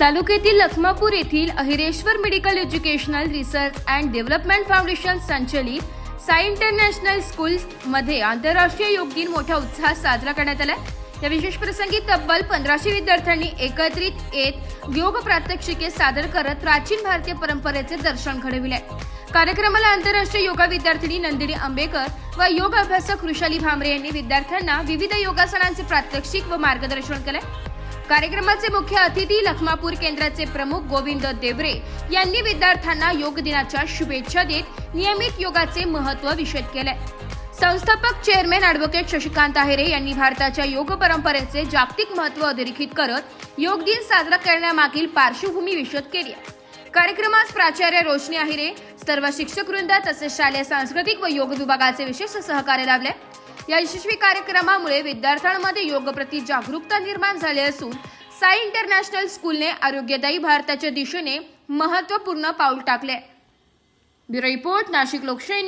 तालुक्यातील लखमापूर येथील Ahireshwar medical educational research and development foundation संचलित साई इंटरनॅशनल स्कूल मध्ये आंतरराष्ट्रीय योग दिन मोठ्या उत्साहात साजरा करण्यात आला या विशेष प्रसंगी तब्बल पंधराशे विद्यार्थ्यांनी एकत्रित येत योग प्रात्यक्षिके सादर करत प्राचीन भारतीय परंपरेचे दर्शन घडविले कार्यक्रमाला आंतरराष्ट्रीय योगा विद्यार्थिनी नंदिनी आंबेकर व योग अभ्यासक कृषाली भामरे यांनी विद्यार्थ्यांना विविध योगासनांचे प्रात्यक्षिक व मार्गदर्शन केले कार्यक्रमाचे मुख्य अतिथी लखमापूर केंद्राचे प्रमुख गोविंद देवरे यांनी विद्यार्थ्यांना योग दिनाच्या शुभेच्छा देत नियमित योगाचे महत्त्व विशद केले संस्थापक चेअरमॅन ॲडव्होकेट शशिकांत आहेरे यांनी भारताच्या योग परंपरेचे जागतिक महत्त्व अधोरेखित करत योग दिन साजरा करण्यामागील पार्श्वभूमी विशद केली आहे. कार्यक्रमास प्राचार्य रोशनी आहिरे सर्व शिक्षक वृंद तसेच शालेय सांस्कृतिक व योग विभागाचे विशेष सहकार्य लाभले या यशस्वी कार्यक्रमामुळे विद्यार्थ्यांमध्ये योगप्रती जागरूकता निर्माण झाली असून साई इंटरनॅशनल स्कूलने आरोग्यदायी भारताच्या दिशेने महत्त्वपूर्ण पाऊल टाकले ब्युरो रिपोर्ट नाशिक लोकशाही